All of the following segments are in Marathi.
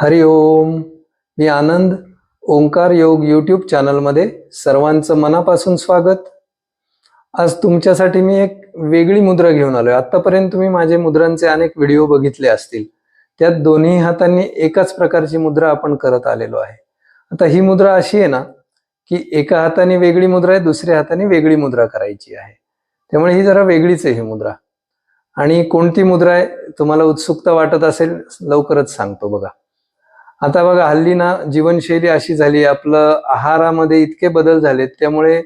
हरि ओम. मी आनंद ओंकार योग यूट्यूब चॅनलमध्ये सर्वांचं मनापासून स्वागत. आज तुमच्यासाठी मी एक वेगळी मुद्रा घेऊन आलोय. आतापर्यंत तुम्ही माझे मुद्रांचे अनेक व्हिडिओ बघितले असतील. त्यात दोन्ही हातांनी एकाच प्रकारची मुद्रा आपण करत आलेलो आहे. आता ही मुद्रा अशी आहे ना की एका हाताने वेगळी मुद्रा आहे दुसऱ्या हाताने वेगळी मुद्रा करायची आहे. त्यामुळे ही जरा वेगळीच आहे ही मुद्रा. आणि कोणती मुद्रा आहे तुम्हाला उत्सुकता वाटत असेल लवकरच सांगतो बघा. आता बघा हल्ली ना जीवनशैली अशी झाली आपलं आहारामध्ये इतके बदल झालेत त्यामुळे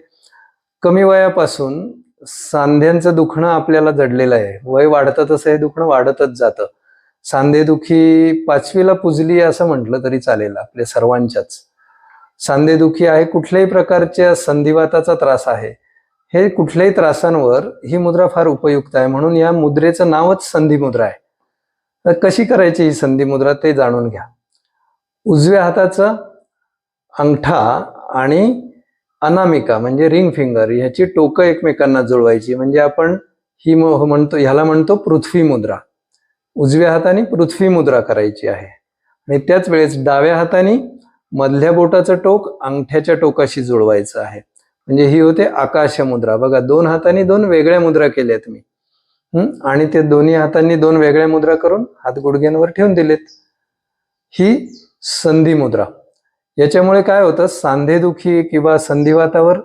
कमी वयापासून सांध्यांचं दुखणं आपल्याला जडलेलं आहे. वय वाढतं तसं हे दुखणं वाढतच जातं. सांधेदुखी पाचवीला पुजली असं म्हटलं तरी चालेल आपल्या सर्वांच्याच. सांधेदुखी आहे कुठल्याही प्रकारच्या संधिवाताचा त्रास आहे. हे कुठल्याही त्रासांवर ही मुद्रा फार उपयुक्त आहे. म्हणून या मुद्रेचं नावच संधी मुद्रा आहे. तर कशी करायची ही संधी मुद्रा ते जाणून घ्या. उजव्या हाताचा अंगठा आणि अनामिका म्हणजे रिंग फिंगर ह्याची टोकं एकमेकांना जुळवायची. म्हणजे आपण ही हो म्हणतो ह्याला म्हणतो पृथ्वी मुद्रा. उजव्या हाताने पृथ्वी मुद्रा करायची आहे. आणि त्याच वेळेस डाव्या हाताने मधल्या बोटाचं टोक अंगठ्याच्या टोकाशी जुळवायचं आहे. म्हणजे ही होते आकाश मुद्रा. बघा दोन हातांनी दोन वेगळ्या मुद्रा केल्यात मी. आणि ते दोन्ही हातांनी दोन वेगळ्या मुद्रा करून हात गुडघ्यांवर ठेवून दिलेत. ही संधी मुद्रा. याच्यामुळे काय होतं? सांधेदुखी किंवा संधिवातावर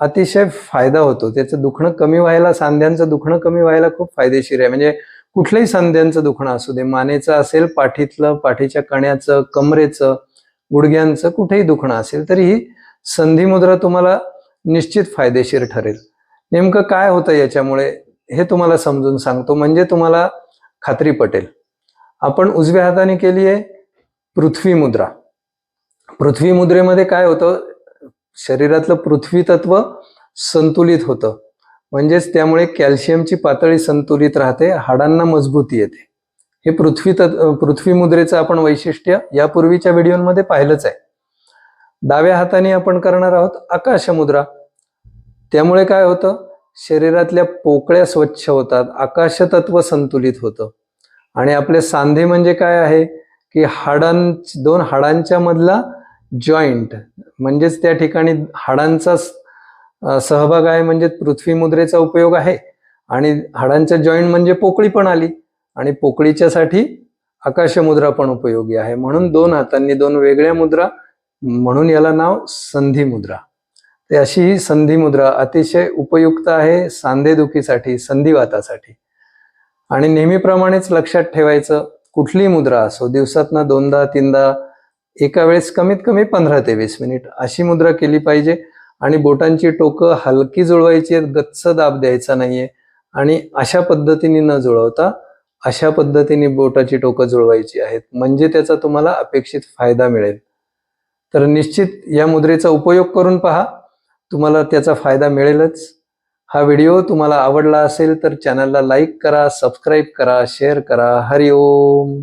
अतिशय फायदा होतो. त्याचं दुखणं कमी व्हायला सांध्यांचं दुखणं कमी व्हायला खूप फायदेशीर आहे. म्हणजे कुठलंही सांध्यांचं दुखणं असू दे मानेचं असेल पाठीतलं पाठीच्या कण्याचं कमरेचं गुडघ्यांचं कुठेही दुखणं असेल तरी ही संधी मुद्रा तुम्हाला निश्चित फायदेशीर ठरेल. नेमकं काय होतं याच्यामुळे हे तुम्हाला समजून सांगतो. म्हणजे तुम्हाला खात्री पटेल. आपण उजव्या हाताने केली आहे पृथ्वी मुद्रा पृथ्वी मुद्रेमध्ये काय होतं? शरीरातलं पृथ्वी तत्व संतुलित होतं. म्हणजेच त्यामुळे कॅल्शियमची पातळी संतुलित राहते हाडांना मजबूती येते. हे पृथ्वी तत् पृथ्वी मुद्रेचं आपण वैशिष्ट्य यापूर्वीच्या व्हिडिओमध्ये पाहिलंच आहे. डाव्या हाताने आपण करणार आहोत आकाश मुद्रा त्यामुळे काय होतं? शरीरातल्या पोकळ्या स्वच्छ होतात आकाश तत्व संतुलित होतं. आणि आपले सांधे म्हणजे काय आहे? की हाडां दोन हाडांच्या मधला जॉईंट म्हणजेच त्या ठिकाणी हाडांचा सहभाग आहे म्हणजे पृथ्वी मुद्रेचा उपयोग आहे. आणि हाडांच्या जॉईंट म्हणजे पोकळी पण आली. आणि पोकळीच्यासाठी आकाशमुद्रा पण उपयोगी आहे. म्हणून दोन हातांनी दोन वेगळ्या मुद्रा म्हणून याला नाव संधी मुद्रा. ते अशी ही संधी मुद्रा अतिशय उपयुक्त आहे सांधेदुखीसाठी संधिवातासाठी. आणि नेहमीप्रमाणेच लक्षात ठेवायचं कुठलीही मुद्रा असो दिवसातनं दोनदा तीनदा एका वेळेस कमीत कमी पंधरा ते वीस मिनिट अशी मुद्रा केली पाहिजे. आणि बोटांची टोकं हलकी जुळवायची आहेत, गच्च दाब द्यायचा नाहीये. आणि अशा पद्धतीने न जुळवता अशा पद्धतीने बोटाची टोकं जुळवायची आहेत. म्हणजे त्याचा तुम्हाला अपेक्षित फायदा मिळेल. तर निश्चित या मुद्रेचा उपयोग करून पहा. तुम्हाला त्याचा फायदा मिळेलच. हा व्हिडिओ तुम्हाला आवडला असेल तर चॅनलला लाईक करा सबस्क्राईब करा शेअर करा. हरिओम.